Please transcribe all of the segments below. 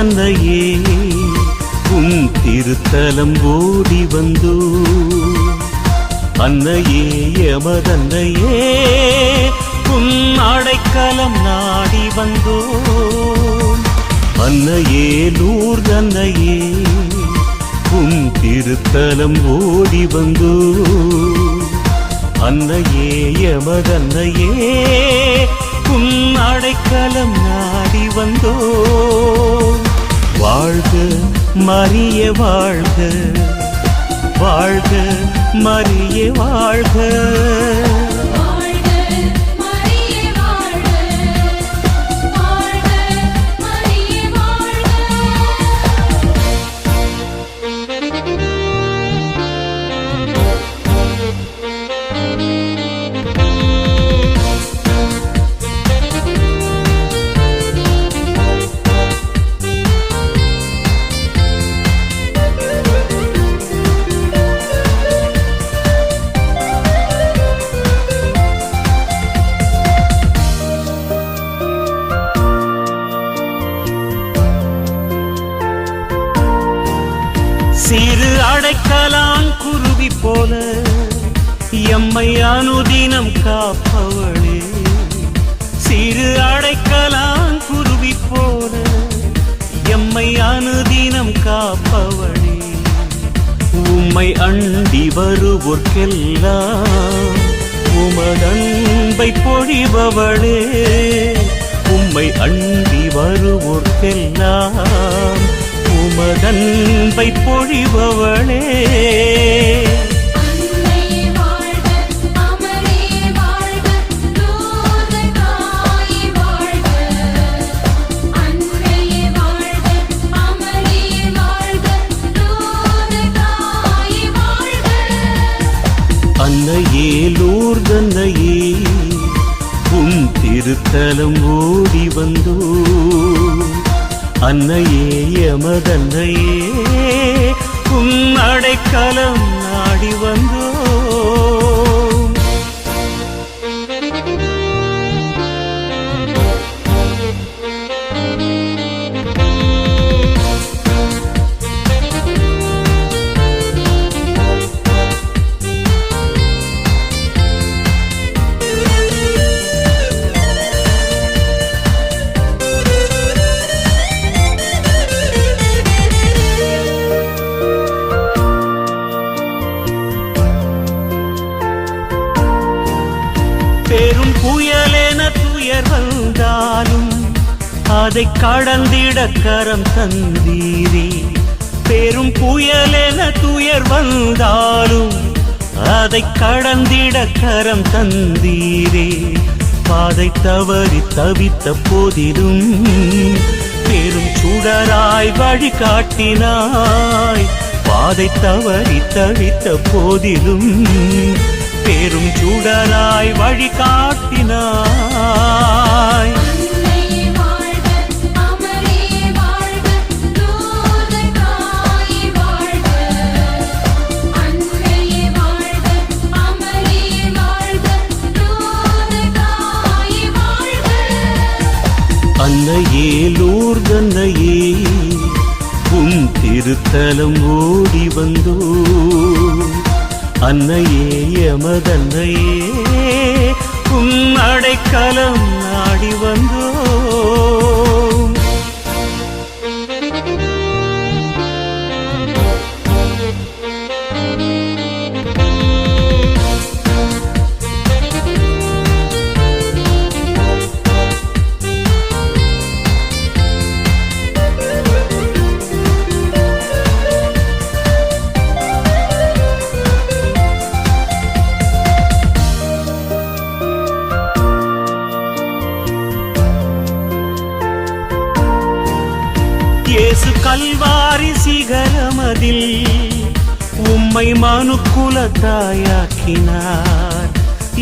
தந்தையே உன் திருத்தலம் ஓடி வந்தோ. அன்னையே எமதன்னையே உன் அடைக்கலம் நாடி வந்தோ அன்னையே நூர் தன்னையே உன் திருத்தலம் ஓடி வந்தோ. அன்னையே எமதன்னையே உன் அடைக்கலம் நாடி வந்தோ வாழ்க மரிய வாழ்க. வாழ்க மரிய வாழ்க. வாழ்க சிறு குருவி போல எம்மை அனுதினம் காப்பவளே. சிறு அடைக்கலான் குருவி போல எம்மை அனுதினம் காப்பவளே. உம்மை அண்டி வருவோர்க்கெல்லாம் உமதன்பை பொழிபவளே. உம்மை அண்டி வருவோர்க்கெல்லாம் உமதன்பை பொழிபவளே. அடைக்கலம் நாடி வந்த துயர் வந்தாலும் அதை கடந்திட கரம் தந்தீரே. பெரும் புயல் என துயர் வந்தாலும் அதை கடந்திட கரம் தந்தீரே. பாதை தவறி தவித்த போதிலும் பெரும் சுடராய் வழிகாட்டினாய். பாதை தவறி தவித்த போதிலும் பேரும் சுடராய் வழிகாட்டினாய். அன்னையே வாழ்க அமரே அன்னையே லூர்தன்னையே உன் திருத்தலம் ஓடி வந்தோ அன்னையே எமதன்னையே உம் அடைக்கலம் நாடி வந்தோ மாக்குல தாயாக்கினார்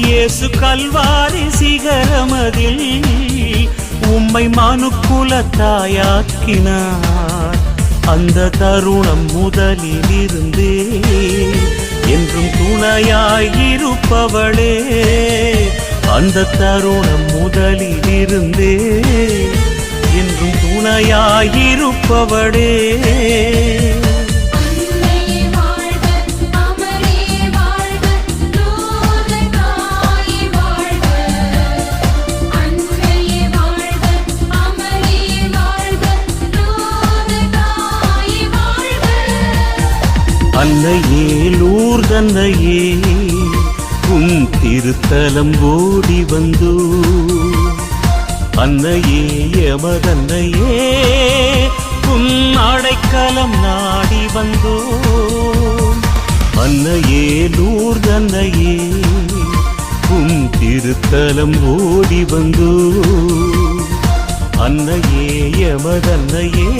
இயேசு கல்வாரி சிகரமதில் உம்மை மனுக்குல தாயாக்கினார் அந்த தருணம் முதலில் இருந்தே என்றும் துணையாயிருப்பவளே அந்த தருணம் முதலில் இருந்தே என்றும் துணையாயிருப்பவளே அன்னையே லூர் தன்னையே உம் திருத்தலம் ஓடி வந்தோ. அன்னையே எமதன்னையே உம் அடைக்கலம் நாடி வந்தோ. அன்னையே லூர் தன்னையே உம் திருத்தலம் ஓடி வந்தோ. அன்னையே எமதன்னையே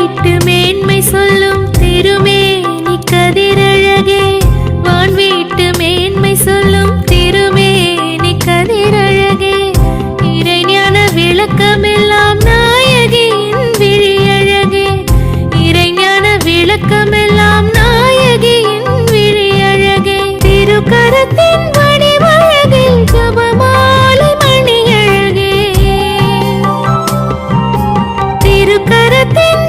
வீட்டு மேன்மை சொல்லும் திருமேனி கதிரழகே வான் வீட்டு மேன்மை சொல்லும் திருமேனி கதிரழகே இறைஞான விளக்கமெல்லாம் நாயகியின் விழியழகே. இறைஞான விளக்கமெல்லாம் நாயகியின் விழியழகே. திருக்கரத்தின் மணிவழகில் ஜபமாலை மணியழகே. திருக்கரத்தின்